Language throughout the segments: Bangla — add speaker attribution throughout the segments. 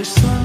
Speaker 1: the sun.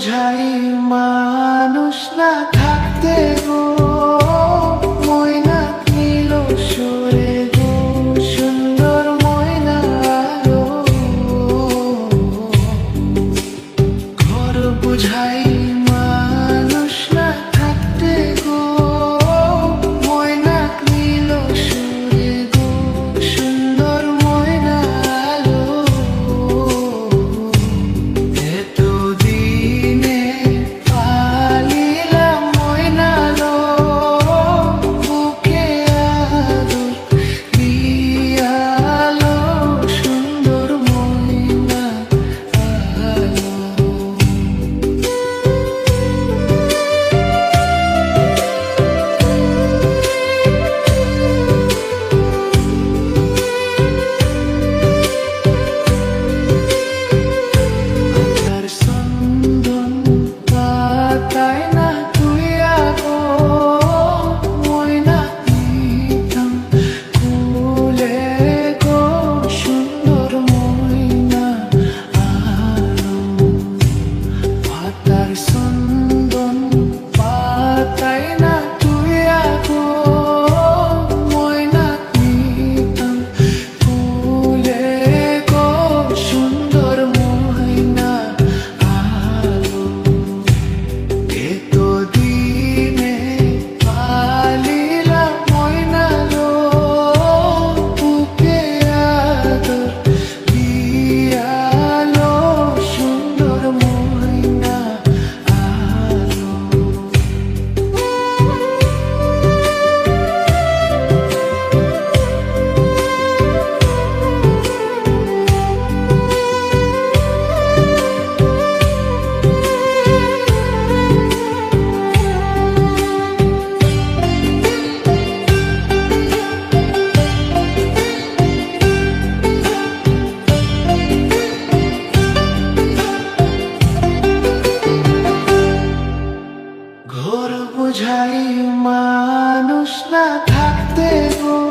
Speaker 1: বোঝাই মানুষ না থাকতে গো ময়না সুন্দর ময়না ঘর বুঝাই ঘোর বুঝাই মানুষ না থাকতে গো।